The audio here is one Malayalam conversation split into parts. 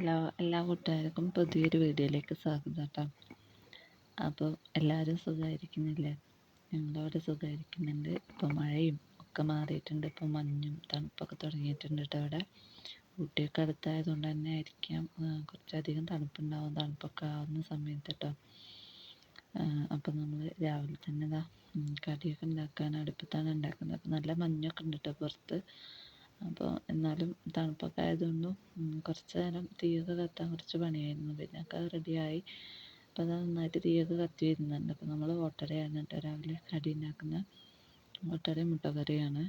ഹലോ എല്ലാ കൂട്ടുകാർക്കും പുതിയൊരു വീഡിയോയിലേക്ക് സ്വാഗതം കേട്ടോ. അപ്പോൾ എല്ലാവരും സുഖമായിരിക്കുന്നില്ലേ ഞങ്ങളവിടെ സുഖമായിരിക്കുന്നുണ്ട് ഇപ്പോൾ മഴയും ഒക്കെ മാറിയിട്ടുണ്ട്. ഇപ്പോൾ മഞ്ഞും തണുപ്പൊക്കെ തുടങ്ങിയിട്ടുണ്ട് കേട്ടോ അവിടെ. ഊട്ടിയൊക്കെ അടുത്തായതുകൊണ്ട് തന്നെ ആയിരിക്കാം. കുറച്ചധികം തണുപ്പുണ്ടാവും. തണുപ്പൊക്കെ ആവുന്ന സമയത്ത് കേട്ടോ. അപ്പോൾ നമ്മൾ രാവിലെ തന്നെ ഇതാ കടിയൊക്കെ ഉണ്ടാക്കാൻ അടുപ്പത്താണ് ഉണ്ടാക്കുന്നത്. അപ്പോൾ നല്ല മഞ്ഞൊക്കെ ഉണ്ട് കേട്ടോ പുറത്ത്. അപ്പോൾ എന്നാലും തണുപ്പൊക്കെ ആയതുകൊണ്ടും കുറച്ച് നേരം തീയൊക്കെ കത്താൻ കുറച്ച് പണിയായിരുന്നു. പിന്നെ ഒക്കെ റെഡിയായി അപ്പോൾ അത് നന്നായിട്ട് തീയൊക്കെ കത്തി വരുന്നുണ്ട്. അപ്പോൾ നമ്മൾ ഓട്ടടയാണ് കേട്ടോ രാവിലെ കടി ഉണ്ടാക്കുന്ന. ഓട്ടടയും മുട്ടക്കറിയാണ്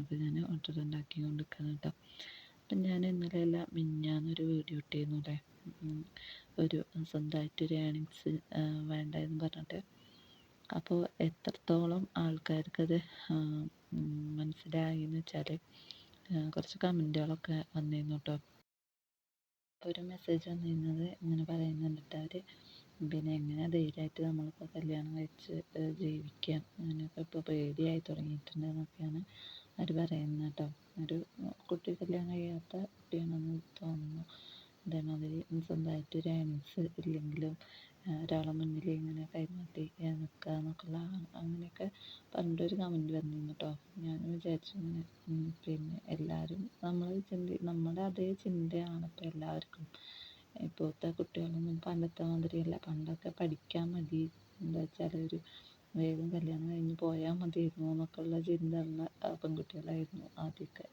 അപ്പോൾ ഞാൻ ഓട്ടട ഉണ്ടാക്കി കൊണ്ടിരിക്കുന്നത് കേട്ടോ. അപ്പം ഞാൻ ഇന്നലെ എല്ലാം മിഞ്ഞാന്നൊരു വീഡിയോ ഇട്ടിരുന്നു അല്ലേ ഒരു സ്വന്തമായിട്ടൊരു ഏണിങ്സ് വേണ്ടതെന്ന് പറഞ്ഞിട്ട്. അപ്പോൾ എത്രത്തോളം ആൾക്കാർക്കത് മനസ്സിലായി എന്ന് വെച്ചാൽ കുറച്ച് കമന്റുകളൊക്കെ വന്നിരുന്നു കേട്ടോ ഒരു മെസ്സേജ് വന്നിരുന്നത് ഇങ്ങനെ പറയുന്നുണ്ട് അവർ പിന്നെ എങ്ങനെ ധൈര്യമായിട്ട് നമ്മളിപ്പോൾ കല്യാണം കഴിച്ച് ജീവിക്കാം? അങ്ങനെയൊക്കെ ഇപ്പോൾ പേടിയായി തുടങ്ങിയിട്ടുണ്ട് എന്നൊക്കെയാണ് അവർ പറയുന്നത് കേട്ടോ. ഒരു കുട്ടി കല്യാണം കഴിയാത്ത കുട്ടിയാണെന്ന് തോന്നുന്നു. അതേമാതിരി സ്വന്തമായിട്ട് ഒരു ഏണിങ്സ് ഇല്ലെങ്കിലും ഒരാളെ മുന്നിൽ ഇങ്ങനെ കൈമാറ്റി നിൽക്കുക എന്നൊക്കെയുള്ള അങ്ങനെയൊക്കെ പറഞ്ഞിട്ടൊരു കമന്റ് വന്നിരുന്നു കേട്ടോ ഞാൻ വിചാരിച്ചു പിന്നെ എല്ലാവരും നമ്മൾ ചിന്തി നമ്മുടെ അതേ ചിന്തയാണ് ഇപ്പോൾ എല്ലാവർക്കും. ഇപ്പോഴത്തെ കുട്ടികളൊന്നും പണ്ടത്തെ മാതിരിയല്ല. പണ്ടൊക്കെ പഠിക്കാൻ മതി. എന്താ വെച്ചാൽ ഒരു വേഗം കല്യാണം കഴിഞ്ഞ് പോയാൽ മതിയായിരുന്നു എന്നൊക്കെയുള്ള ചിന്ത പെൺകുട്ടികളായിരുന്നു ആദ്യമൊക്കെ.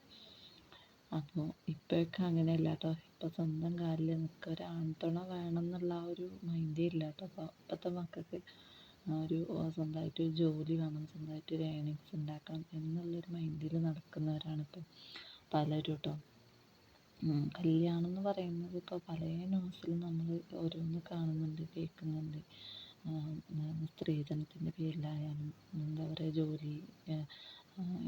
അപ്പോൾ ഇപ്പോഴൊക്കെ അങ്ങനെയല്ല. കേട്ടോ ഇപ്പോൾ സ്വന്തം കാലിൽ നിൽക്കുക ഒരു ആൺതുണ വേണം എന്നുള്ള ആ ഒരു മൈൻഡേ ഇല്ല കേട്ടോ. അപ്പോൾ ഇപ്പോഴത്തെ മക്കൾക്ക് ഒരു സ്വന്തമായിട്ട് ഒരു ജോലി വേണം. സ്വന്തമായിട്ട് ഒരു ഏണിങ്സ് ഉണ്ടാക്കണം എന്നുള്ളൊരു മൈൻഡിൽ നടക്കുന്നവരാണ് ഇപ്പം പലരും കേട്ടോ കല്യാണം എന്ന് പറയുന്നത് ഇപ്പോൾ പല ന്യൂസിലും നമ്മൾ ഓരോന്ന് കാണുന്നുണ്ട് കേൾക്കുന്നുണ്ട്. സ്ത്രീധനത്തിന്റെ പേരിലായാലും എന്താ പറയുക ജോലി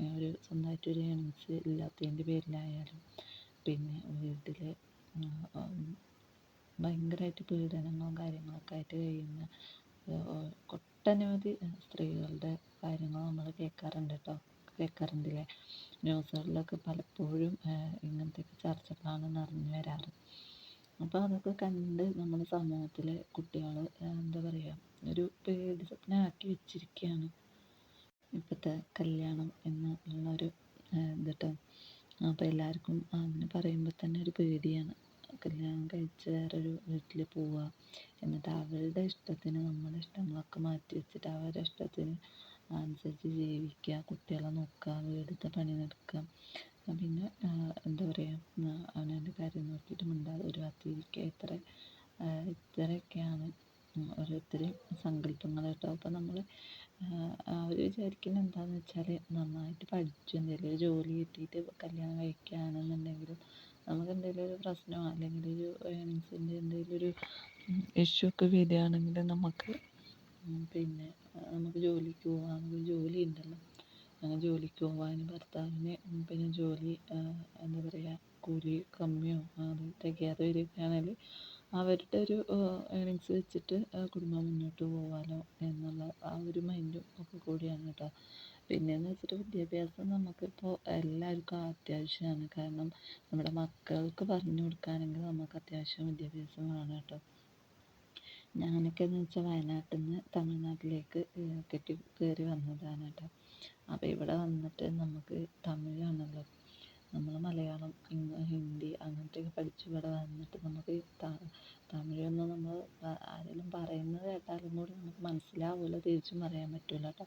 ഒരു സ്വന്തമായിട്ടൊരു ഏണിങ്സ് ഇല്ലാത്തതിന്റെ പേരിലായാലും പിന്നെ വീട്ടിൽ ഭയങ്കരമായിട്ട് പീഡനങ്ങളും കാര്യങ്ങളൊക്കെ ആയിട്ട് കഴിയുന്ന ഒട്ടനവധി സ്ത്രീകളുടെ കാര്യങ്ങൾ നമ്മൾ കേൾക്കാറുണ്ട് കേട്ടോ. കേൾക്കാറുണ്ടല്ലേ? ന്യൂസുകളിലൊക്കെ പലപ്പോഴും ഇങ്ങനത്തെയൊക്കെ ചർച്ചകളാണ് നിറഞ്ഞു വരാറ്. അപ്പോൾ അതൊക്കെ കണ്ട് നമ്മുടെ സമൂഹത്തിലെ കുട്ടികൾ എന്താ പറയുക ഒരു പേടി സ്വപ്നമാക്കി വെച്ചിരിക്കുകയാണ് ഇപ്പോഴത്തെ കല്യാണം എന്നുള്ളൊരു ഇത് ഇതിട്ട്. അപ്പോൾ എല്ലാവർക്കും അങ്ങനെ പറയുമ്പോൾ തന്നെ ഒരു പേടിയാണ്. കല്യാണം കഴിച്ച് വേറൊരു വീട്ടിൽ പോവുക എന്നിട്ട് അവരുടെ ഇഷ്ടത്തിന് നമ്മുടെ ഇഷ്ടങ്ങളൊക്കെ മാറ്റി വെച്ചിട്ട് അവരുടെ ഇഷ്ടത്തിന് അനുസരിച്ച് ജീവിക്കുക കുട്ടികളെ നോക്കുക വീടത്തെ പണി നടക്കുക പിന്നെ എന്താ പറയുക അവനവന്റെ കാര്യം നോക്കിയിട്ട് മിണ്ടാതെ ഒരു ഭാഗത്തിരിക്കുക ഇത്ര ഇത്രയൊക്കെയാണ് ഓരോരുത്തരെയും സങ്കല്പങ്ങൾ കേട്ടോ അപ്പോൾ നമ്മൾ അവർ വിചാരിക്കുന്നത് എന്താണെന്ന് വെച്ചാൽ നന്നായിട്ട് പഠിച്ചു എന്തെങ്കിലും ഒരു ജോലി കിട്ടിയിട്ട് കല്യാണം കഴിക്കുകയാണെന്നുണ്ടെങ്കിലും നമുക്ക് എന്തെങ്കിലും ഒരു പ്രശ്നമോ അല്ലെങ്കിൽ ഒരു ഏണിങ്സിന്റെ എന്തെങ്കിലും ഒരു ഇഷ്യൂ ഒക്കെ വരികയാണെങ്കിൽ നമുക്ക് പിന്നെ നമുക്ക് ജോലിക്ക് പോവാം. ജോലി ഉണ്ടല്ലോ. അങ്ങനെ ജോലിക്ക് പോകാൻ ഭർത്താവിന് പിന്നെ ജോലി എന്താ പറയുക കൂലി കമ്മിയോ അത് തികയാതെ വരികയാണെങ്കിൽ അവരുടെ ഒരു ഏണിങ്സ് വെച്ചിട്ട് കുടുംബം മുന്നോട്ട് പോകാമല്ലോ എന്നുള്ള ആ ഒരു മൈൻഡും ഒക്കെ കൂടിയാണ് കേട്ടോ പിന്നെയെന്ന് വെച്ചിട്ട് വിദ്യാഭ്യാസം നമുക്കിപ്പോൾ എല്ലാവർക്കും അത്യാവശ്യമാണ്. കാരണം നമ്മുടെ മക്കൾക്ക് പറഞ്ഞു കൊടുക്കാനെങ്കിൽ നമുക്ക് അത്യാവശ്യം വിദ്യാഭ്യാസം വേണം കേട്ടോ ഞാനൊക്കെ എന്ന് വെച്ചാൽ വയനാട്ടിൽ നിന്ന് തമിഴ്നാട്ടിലേക്ക് കെട്ടി കയറി വന്നതാണ് കേട്ടോ അപ്പോൾ ഇവിടെ വന്നിട്ട് നമുക്ക് തമിഴാണല്ലോ നമ്മൾ മലയാളം ഹിന്ദി അങ്ങനത്തെയൊക്കെ പഠിച്ച് ഇവിടെ വന്നിട്ട് നമുക്ക് തമിഴൊന്നും നമ്മൾ ആരെങ്കിലും പറയുന്നത് കേട്ടാലും കൂടി നമുക്ക് മനസ്സിലാവില്ല തിരിച്ചും പറയാൻ പറ്റില്ല കേട്ടോ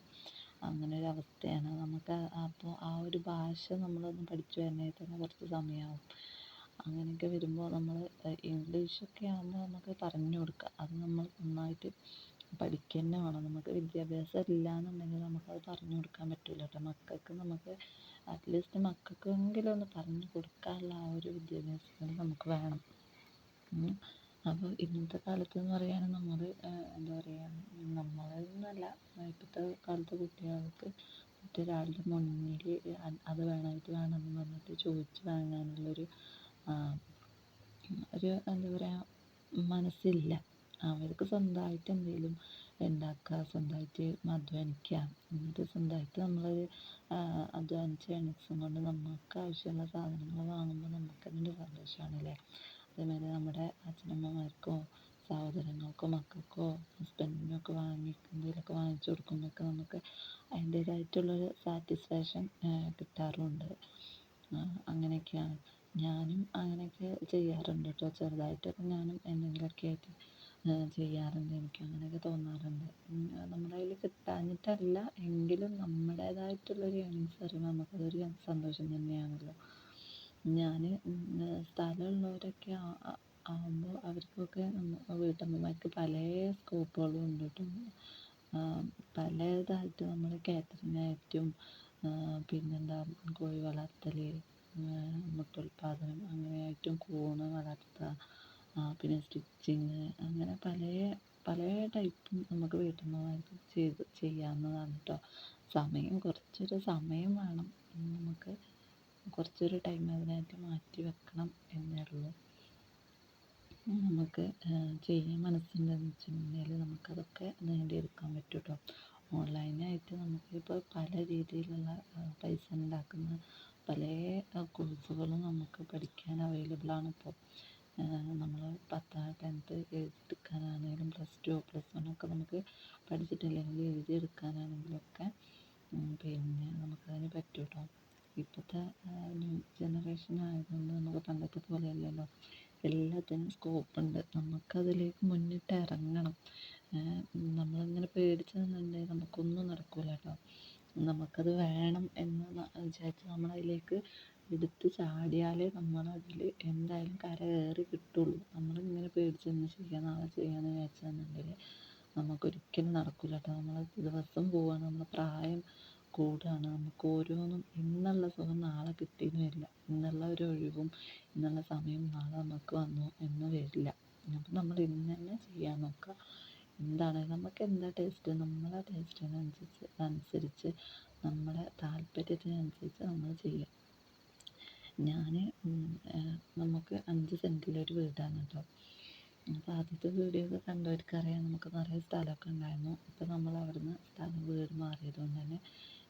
അങ്ങനെ ഒരു അവസ്ഥയാണ്. നമുക്ക് അപ്പോൾ ആ ഒരു ഭാഷ നമ്മളൊന്ന് പഠിച്ചു വരണമെങ്കിൽ തന്നെ കുറച്ച് സമയമാവും അങ്ങനെയൊക്കെ വരുമ്പോൾ നമ്മൾ ഇംഗ്ലീഷൊക്കെ ആകുമ്പോൾ നമുക്ക് പറഞ്ഞു കൊടുക്കാം. അത് നമ്മൾ നന്നായിട്ട് പഠിക്കുക വേണം നമുക്ക് വിദ്യാഭ്യാസം ഇല്ല എന്നുണ്ടെങ്കിൽ നമുക്കത് പറഞ്ഞു കൊടുക്കാൻ പറ്റില്ല കേട്ടോ മക്കൾക്ക് നമുക്ക് അറ്റ്ലീസ്റ്റ് മക്കൾക്കെങ്കിലും ഒന്ന് പറഞ്ഞു കൊടുക്കാനുള്ള ആ ഒരു വിദ്യാഭ്യാസം നമുക്ക് വേണം. അപ്പോൾ ഇന്നത്തെ കാലത്ത് എന്ന് പറയാൻ നമ്മൾ എന്താ പറയുക നമ്മളെന്നല്ല ഇപ്പോഴത്തെ കാലത്തെ കുട്ടികൾക്ക് മറ്റൊരാളുടെ മുന്നിൽ അത് വേണം ഇത് വേണം എന്ന് പറഞ്ഞിട്ട് ചോദിച്ച് വാങ്ങാനുള്ളൊരു ഒരു എന്താ പറയുക മനസ്സില്ല. അവർക്ക് സ്വന്തമായിട്ട് എന്തെങ്കിലും ഉണ്ടാക്കുക സ്വന്തമായിട്ട് അധ്വാനിക്കുക. എന്നിട്ട് സ്വന്തമായിട്ട് നമ്മൾ അധ്വാനിച്ച ഏണിങ്സും കൊണ്ട് നമുക്ക് ആവശ്യമുള്ള സാധനങ്ങൾ വാങ്ങുമ്പോൾ നമുക്ക് അതിന്റെ സന്തോഷമാണല്ലേ? അതേമാതിരി നമ്മുടെ അച്ഛനമ്മമാർക്കോ സഹോദരങ്ങൾക്കോ മക്കൾക്കോ ഹസ്ബൻഡിനോ ഒക്കെ വാങ്ങി എന്തെങ്കിലുമൊക്കെ വാങ്ങിച്ചു കൊടുക്കുമ്പോഴൊക്കെ നമുക്ക് അതിന്റേതായിട്ടുള്ളൊരു സാറ്റിസ്ഫാക്ഷൻ കിട്ടാറുമുണ്ട് അങ്ങനെയൊക്കെയാണ്. ഞാനും അങ്ങനെയൊക്കെ ചെയ്യാറുണ്ട് കേട്ടോ. ചെറുതായിട്ടൊക്കെ ഞാനും എന്തെങ്കിലുമൊക്കെ ആയിട്ട് ചെയ്യാറുണ്ട്. എനിക്ക് അങ്ങനെയൊക്കെ തോന്നാറുണ്ട്. നമ്മുടെ കയ്യിൽ കിട്ടാഞ്ഞിട്ടല്ല എങ്കിലും നമ്മുടേതായിട്ടുള്ളൊരു ഏണിങ്സ് പറയുമ്പോൾ നമുക്കതൊരു സന്തോഷം തന്നെയാണല്ലോ. ഞാൻ സ്ഥലമുള്ളവരൊക്കെ ആകുമ്പോൾ അവർക്കൊക്കെ വീട്ടമ്മമാർക്ക് പല സ്കോപ്പുകളും ഉണ്ട് കേട്ടോ. പലതായിട്ട് നമ്മൾ കാറ്ററിംഗായിട്ടും പിന്നെന്താ കോഴി വളർത്തൽ അങ്ങനെ അങ്ങനെയായിട്ടും കൂണ് വളർത്തുക പിന്നെ സ്റ്റിച്ചിങ് അങ്ങനെ പല പല ടൈപ്പും നമുക്ക് വീട്ടമ്മമാർക്ക് ചെയ്ത് ചെയ്യാവുന്നതാണ് കേട്ടോ സമയം കുറച്ചൊരു സമയം വേണം. നമുക്ക് കുറച്ചൊരു ടൈം അതിനായിട്ട് മാറ്റി വെക്കണം എന്നേ ഉള്ളൂ. നമുക്ക് ചെയ്യാൻ മനസ്സുണ്ടെന്ന് വെച്ചിട്ടുണ്ടെങ്കിൽ നമുക്കതൊക്കെ നേടിയെടുക്കാൻ പറ്റും കേട്ടോ ഓൺലൈനായിട്ട് നമുക്കിപ്പോൾ പല രീതിയിലുള്ള പൈസ ഉണ്ടാക്കുന്ന പല കോഴ്സുകളും നമുക്ക് പഠിക്കാൻ അവൈലബിൾ ആണ് ഇപ്പോൾ നമ്മൾ പത്താം ടെൻത്ത് എഴുതിയെടുക്കാനാണെങ്കിലും പ്ലസ് ടു പ്ലസ് വൺ ഒക്കെ നമുക്ക് പഠിച്ചിട്ടില്ലെങ്കിൽ എഴുതിയെടുക്കാനാണെങ്കിലൊക്കെ പിന്നെ നമുക്കതിന് പറ്റും കേട്ടോ ഇപ്പോഴത്തെ ജനറേഷൻ ആയതുകൊണ്ട് നമുക്ക് പണ്ടത്തെ പോലെ അല്ലല്ലോ. എല്ലാത്തിനും സ്കോപ്പുണ്ട് നമുക്കതിലേക്ക് മുന്നിട്ട് ഇറങ്ങണം. നമ്മളിങ്ങനെ പേടിച്ച് നിന്നിട്ടുണ്ടെങ്കിൽ നമുക്കൊന്നും നടക്കില്ല കേട്ടോ നമുക്കത് വേണം എന്ന് വിചാരിച്ച് നമ്മളതിലേക്ക് എടുത്ത് ചാടിയാലേ നമ്മളതിൽ എന്തായാലും കര കയറി കിട്ടുള്ളൂ. നമ്മളിങ്ങനെ പേടിച്ച് ഇന്ന് ചെയ്യാം നാളെ ചെയ്യാമെന്ന് വിചാരിച്ചെന്നുണ്ടെങ്കിൽ നമുക്കൊരിക്കലും നടക്കില്ല കേട്ടോ. നമ്മൾ ദിവസം പോവാണ് നമ്മുടെ പ്രായം കൂടുകയാണ് നമുക്ക് ഓരോന്നും ഇന്നുള്ള സുഖം നാളെ കിട്ടിയെന്ന് വരില്ല. ഇന്നുള്ള ഒരു ഒഴിവും ഇന്നുള്ള സമയം നാളെ നമുക്ക് വന്നു എന്ന് വരില്ല. അപ്പം നമ്മൾ ഇന്ന് തന്നെ ചെയ്യാൻ നോക്കുക. എന്താണ്? നമുക്ക് എന്താ ടേസ്റ്റ് നമ്മളെ ടേസ്റ്റിനനുസരിച്ച് അനുസരിച്ച് നമ്മുടെ താല്പര്യത്തിനനുസരിച്ച് നമ്മൾ ചെയ്യുക ഞാൻ നമുക്ക് അഞ്ച് സെന്റിലൊരു വീടാണ് കേട്ടോ അപ്പോൾ ആദ്യത്തെ വീഡിയോ ഒക്കെ കണ്ടവർക്കറിയാം നമുക്ക് നിറയെ സ്ഥലമൊക്കെ ഉണ്ടായിരുന്നു. ഇപ്പോൾ നമ്മൾ അവിടുന്ന് സ്ഥലം വീട് മാറിയതുകൊണ്ട് തന്നെ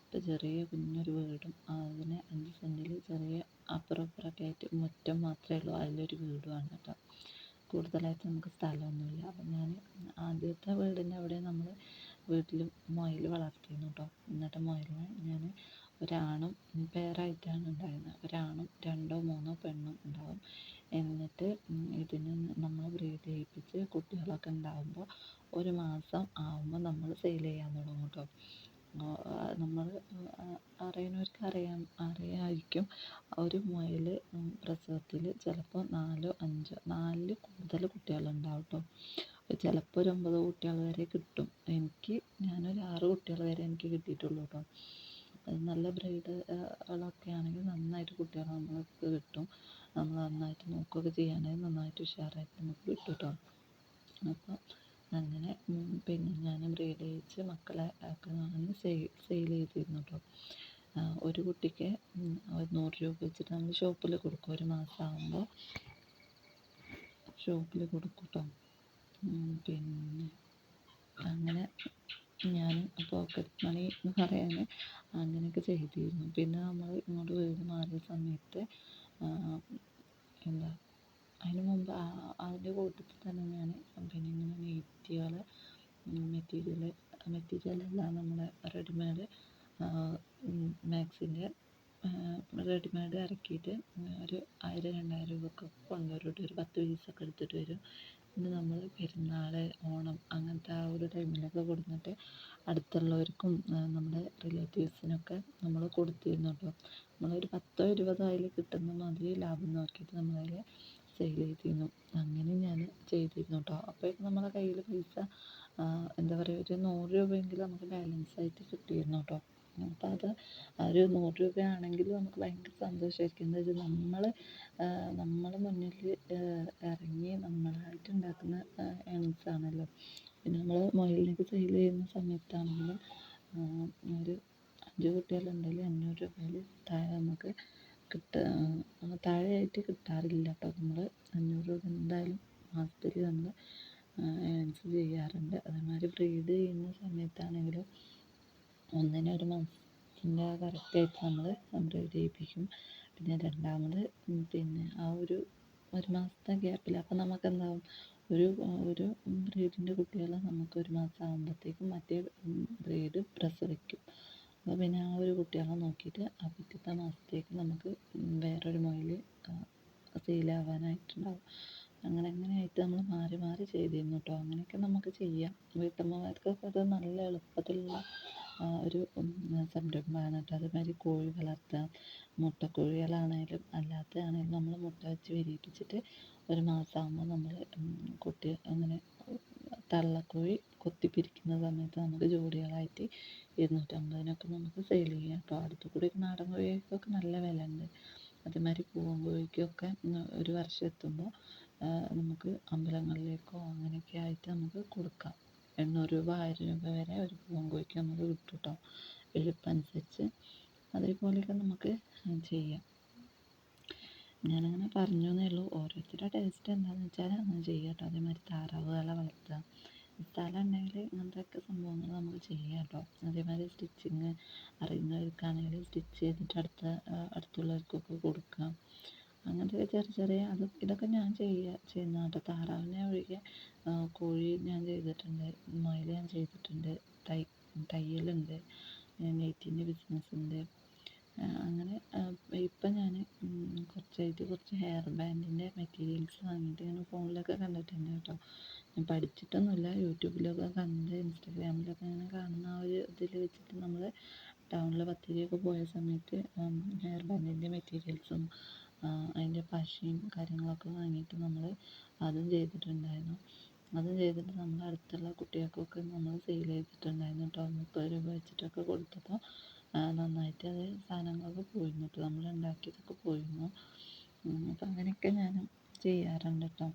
ഇപ്പോൾ ചെറിയ കുഞ്ഞൊരു വീടും അതിന് അഞ്ച് സെന്റിൽ ചെറിയ അപ്പുറം അപ്പുറമൊക്കെ ആയിട്ട് മുറ്റം മാത്രമേ ഉള്ളൂ. അതിലൊരു വീടുമാണ് കേട്ടോ കൂടുതലായിട്ട് നമുക്ക് സ്ഥലമൊന്നുമില്ല. അപ്പം ഞാൻ ആദ്യത്തെ വീടിന്റെ അവിടെ നമ്മൾ വീട്ടിൽ മുയൽ വളർത്തിയിരുന്നു കേട്ടോ എന്നിട്ട് മുയലിനെ ഞാൻ ഒരാണും പെയറായിട്ടാണ് ഉണ്ടായിരുന്നത്. ഒരാണും രണ്ടോ മൂന്നോ പെണ്ണും ഉണ്ടാവും. എന്നിട്ട് ഇതിന് നമ്മൾ ബ്രീഡ് ചെയ്യിപ്പിച്ച് കുട്ടികളൊക്കെ ഉണ്ടാകുമ്പോൾ ഒരു മാസം ആകുമ്പോൾ നമ്മൾ സെയിൽ ചെയ്യാൻ തുടങ്ങും കേട്ടോ നമ്മൾ അറിയുന്നവർക്ക് അറിയാം അറിയായിരിക്കും. ഒരു മുയൽ പ്രസവത്തിൽ ചിലപ്പോൾ നാലോ അഞ്ചോ നാലിൽ കൂടുതൽ കുട്ടികളുണ്ടാവും കേട്ടോ ചിലപ്പോൾ ഒരു ഒമ്പത് കുട്ടികൾ വരെ കിട്ടും. എനിക്ക് ഞാനൊരു ആറ് കുട്ടികൾ വരെ എനിക്ക് കിട്ടിയിട്ടുള്ളൂ കേട്ടോ നല്ല ബ്രീഡുകളൊക്കെ ആണെങ്കിൽ നന്നായിട്ട് കുട്ടികളെ നമ്മൾക്ക് കിട്ടും. നമ്മൾ നന്നായിട്ട് നോക്കുകയൊക്കെ ചെയ്യുകയാണെങ്കിൽ നന്നായിട്ട് ഉഷാറായിട്ട് നമുക്ക് കിട്ടും കേട്ടോ അപ്പോൾ അങ്ങനെ പിന്നെ ഞാൻ ബ്രീഡ് ചെയ്യിച്ച് മക്കളെ ഒക്കെ ഞാൻ സെയിൽ സെയിൽ ചെയ്തിരുന്നു കേട്ടോ ഒരു കുട്ടിക്ക് നൂറ് രൂപ വെച്ചിട്ട് നമ്മൾ ഷോപ്പിൽ കൊടുക്കും. ഒരു മാസം ആകുമ്പോൾ ഷോപ്പിൽ കൊടുക്കും കേട്ടോ പിന്നെ അങ്ങനെ ഞാൻ പോക്കറ്റ് മണി എന്ന് പറയാൻ അങ്ങനെയൊക്കെ ചെയ്തിരുന്നു. പിന്നെ നമ്മൾ ഇങ്ങോട്ട് വീട് മാറിയ സമയത്ത് എന്താ അതിന് മുമ്പ് അതിന്റെ കൂട്ടത്തിൽ തന്നെ ഞാൻ പിന്നെ ഇങ്ങനെ നെയ്റ്റുകൾ മെറ്റീരിയൽ മെറ്റീരിയൽ അല്ല നമ്മുടെ റെഡിമെയ്ഡ് മാക്സിന്റെ റെഡിമെയ്ഡ് ഇറക്കിയിട്ട് ഒരു ആയിരം രണ്ടായിരം രൂപയ്ക്കൊക്കെ കൊണ്ടുവരും ഒരു പത്ത് പീസൊക്കെ എടുത്തിട്ട് വരും. പിന്നെ നമ്മൾ പെരുന്നാൾ ഓണം അങ്ങനത്തെ ആ ഒരു ടൈമിലൊക്കെ കൊടുത്തിട്ട് അടുത്തുള്ളവർക്കും നമ്മുടെ റിലേറ്റീവ്സിനൊക്കെ നമ്മൾ കൊടുത്തിരുന്നു കേട്ടോ നമ്മളൊരു പത്തോ ഇരുപതോ അതിൽ കിട്ടുന്ന മാതിരി ലാഭം നോക്കിയിട്ട് നമ്മളതിൽ സെയിൽ ചെയ്തിരുന്നു. അങ്ങനെ ഞാൻ ചെയ്തിരുന്നു കേട്ടോ അപ്പോഴേക്കും നമ്മുടെ കയ്യിൽ പൈസ എന്താ പറയുക ഒരു നൂറ് രൂപയെങ്കിലും നമുക്ക് ബാലൻസ് ആയിട്ട് കിട്ടിയിരുന്നു കേട്ടോ അപ്പോൾ അത് ഒരു നൂറ് രൂപയാണെങ്കിലും നമുക്ക് ഭയങ്കര സന്തോഷമായിരിക്കും എന്താ വെച്ചാൽ നമ്മൾ നമ്മൾ മുന്നിൽ ഇറങ്ങി നമ്മളായിട്ട് ഉണ്ടാക്കുന്ന ഏണിങ്സ് ആണല്ലോ. പിന്നെ നമ്മൾ മൊബൈലിലേക്ക് സെയിൽ ചെയ്യുന്ന സമയത്താണെങ്കിലും ഒരു അഞ്ച് കുട്ടികളുണ്ടെങ്കിൽ അഞ്ഞൂറ് രൂപയിൽ താഴെ നമുക്ക് കിട്ടുക താഴെയായിട്ട് കിട്ടാറില്ല. കേട്ടോ നമ്മൾ അഞ്ഞൂറ് രൂപ എന്തായാലും മാസത്തിൽ നമ്മൾ ഏൺസ് ചെയ്യാറുണ്ട്. അതേമാതിരി ബ്രീഡ് ചെയ്യുന്ന സമയത്താണെങ്കിലും ഒന്നിന് ഒരു മാസത്തിന്റെ കറക്റ്റായിട്ട് നമ്മൾ ബ്രീഡ് ചെയ്യിപ്പിക്കും പിന്നെ രണ്ടാമത് പിന്നെ ആ ഒരു ഒരു മാസത്തെ ഗ്യാപ്പിൽ അപ്പോൾ നമുക്ക് എന്താവും ഒരു ഒരു ബ്രീഡിന്റെ കുട്ടികളെ നമുക്ക് ഒരു മാസം ആകുമ്പോഴത്തേക്കും മറ്റേ ബ്രീഡ് പ്രസവിക്കും. അപ്പോൾ പിന്നെ ആ ഒരു കുട്ടികളെ നോക്കിയിട്ട് ആ പിറ്റത്തെ മാസത്തേക്ക് നമുക്ക് വേറൊരു മുയൽ സെയിലാവാനായിട്ടുണ്ടാവും അങ്ങനെ അങ്ങനെയായിട്ട് നമ്മൾ മാറി മാറി ചെയ്തിരുന്നു കേട്ടോ അങ്ങനെയൊക്കെ നമുക്ക് ചെയ്യാം. വീട്ടമ്മമാർക്കൊക്കെ അത് നല്ല എളുപ്പത്തിലുള്ള ഒരു സംരംഭമാണ്. കേട്ടോ അതേമാതിരി കോഴി വളർത്തുക മുട്ടക്കോഴികളാണേലും അല്ലാത്തതാണേലും നമ്മൾ മുട്ട വെച്ച് വിരിയിപ്പിച്ചിട്ട് ഒരു മാസമാകുമ്പോൾ നമ്മൾ കുട്ടി അങ്ങനെ തള്ളക്കോഴി കൊത്തിപ്പിരിക്കുന്ന സമയത്ത് നമുക്ക് ജോഡികളായിട്ട് ഇരുന്നൂറ്റമ്പതിനൊക്കെ നമുക്ക് സെയിൽ ചെയ്യാം. അപ്പോൾ അടുത്ത് കൂടി നാടൻ കോഴികൾക്കൊക്കെ നല്ല വില ഉണ്ട് അതേമാതിരി പൂവൻ കോഴിക്കൊക്കെ ഒരു വർഷം എത്തുമ്പോൾ നമുക്ക് അമ്പലങ്ങളിലേക്കോ അങ്ങനെയൊക്കെ ആയിട്ട് നമുക്ക് കൊടുക്കാം. എണ്ണൂറ് രൂപ ആയിരം രൂപ വരെ ഒരു പൂവൻ കോഴിക്ക് നമുക്ക് കിട്ടും കേട്ടോ വലിപ്പമനുസരിച്ച് അതേപോലെയൊക്കെ നമുക്ക് ചെയ്യാം. ഞാനങ്ങനെ പറഞ്ഞു എന്നേ ഉള്ളൂ. ഓരോരുത്തരുടെ ടേസ്റ്റ് എന്താണെന്ന് വെച്ചാൽ അങ്ങനെ ചെയ്യാം കേട്ടോ അതേമാതിരി താറാവുകളെ വളർത്തുക. സ്ഥലം ഉണ്ടെങ്കിൽ ഇങ്ങനത്തെയൊക്കെ സംഭവങ്ങൾ നമുക്ക് ചെയ്യാം കേട്ടോ അതേമാതിരി സ്റ്റിച്ചിങ് അറിയുന്നവർക്കാണെങ്കിൽ സ്റ്റിച്ച് ചെയ്തിട്ട് അടുത്ത അടുത്തുള്ളവർക്കൊക്കെ കൊടുക്കാം. അങ്ങനത്തെ ചെറിയ ചെറിയ അത് ഇതൊക്കെ ഞാൻ ചെയ്യുക ചെയ്യുന്ന കേട്ടോ. താറാവിനെ ഒഴികെ കോഴി ഞാൻ ചെയ്തിട്ടുണ്ട് മുയൽ ഞാൻ ചെയ്തിട്ടുണ്ട് തൈ തയ്യലുണ്ട് നെയ്ത്തിന്റെ ബിസിനസ് ഉണ്ട് അങ്ങനെ ഇപ്പം ഞാൻ കുറച്ചായിട്ട് കുറച്ച് ഹെയർ ബാൻഡിന്റെ മെറ്റീരിയൽസ് വാങ്ങിയിട്ട് ഞാൻ ഫോണിലൊക്കെ കണ്ടിട്ടുണ്ട് കേട്ടോ. ഞാൻ പഠിച്ചിട്ടൊന്നുമില്ല യൂട്യൂബിലൊക്കെ കണ്ട് ഇൻസ്റ്റാഗ്രാമിലൊക്കെ ഇങ്ങനെ കാണുന്ന ആ ഒരു ഇതിൽ വെച്ചിട്ട് നമ്മൾ ടൗണിൽ ബത്തേരിയൊക്കെ പോയ സമയത്ത് ഹെയർ ബാൻഡിന്റെ മെറ്റീരിയൽസും അതിന്റെ പശയും കാര്യങ്ങളൊക്കെ വാങ്ങിയിട്ട് നമ്മൾ അതും ചെയ്തിട്ടുണ്ടായിരുന്നു. അതും ചെയ്തിട്ട് നമ്മൾ അടുത്തുള്ള കുട്ടികൾക്കൊക്കെ നമ്മൾ സെയിൽ ചെയ്തിട്ടുണ്ടായിരുന്നു കേട്ടോ. മുപ്പത് രൂപ വെച്ചിട്ടൊക്കെ കൊടുത്തപ്പോൾ നന്നായിട്ട് അത് സാധനങ്ങളൊക്കെ പോയിരുന്നു കേട്ടോ. നമ്മൾ ഉണ്ടാക്കിയതൊക്കെ പോയിരുന്നു. അപ്പം അങ്ങനെയൊക്കെ ഞാൻ ചെയ്യാറുണ്ട് കേട്ടോ.